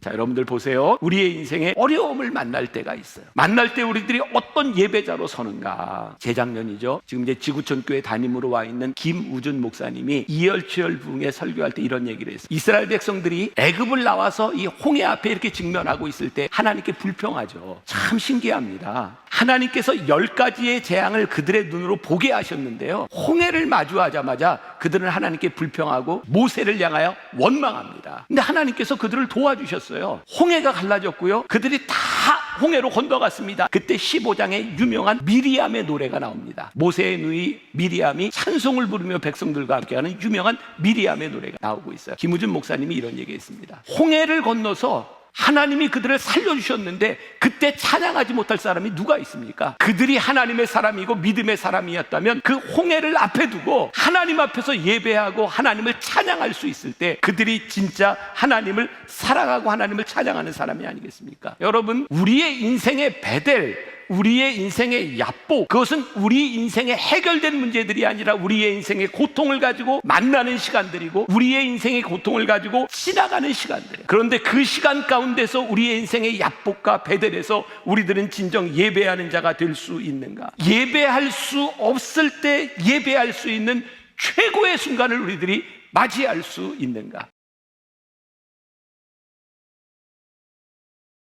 자, 여러분들 보세요. 우리의 인생에 어려움을 만날 때가 있어요. 만날 때 우리들이 어떤 예배자로 서는가. 재작년이죠. 지금 이제 지구촌 교회 담임으로 와 있는 김우준 목사님이 이열치열 부흥에 설교할 때 이런 얘기를 했어요. 이스라엘 백성들이 애굽을 나와서 이 홍해 앞에 이렇게 직면하고 있을 때 하나님께 불평하죠. 참 신기합니다. 하나님께서 열 가지의 재앙을 그들의 눈으로 보게 하셨는데요. 홍해를 마주하자마자 그들은 하나님께 불평하고 모세를 향하여 원망합니다. 근데 하나님께서 그들을 도와주셨어요. 홍해가 갈라졌고요. 그들이 다 홍해로 건너갔습니다. 그때 15장에 유명한 미리암의 노래가 나옵니다. 모세의 누이 미리암이 찬송을 부르며 백성들과 함께하는 유명한 미리암의 노래가 나오고 있어요. 김우준 목사님이 이런 얘기했습니다. 홍해를 건너서 하나님이 그들을 살려주셨는데 그때 찬양하지 못할 사람이 누가 있습니까? 그들이 하나님의 사람이고 믿음의 사람이었다면 그 홍해를 앞에 두고 하나님 앞에서 예배하고 하나님을 찬양할 수 있을 때 그들이 진짜 하나님을 사랑하고 하나님을 찬양하는 사람이 아니겠습니까? 여러분, 우리의 인생의 베델, 우리의 인생의 야복 그것은 우리 인생의 해결된 문제들이 아니라 우리의 인생의 고통을 가지고 만나는 시간들이고 우리의 인생의 고통을 가지고 지나가는 시간들. 그런데 그 시간 가운데서 우리의 인생의 야복과 베델에서 우리들은 진정 예배하는 자가 될 수 있는가? 예배할 수 없을 때 예배할 수 있는 최고의 순간을 우리들이 맞이할 수 있는가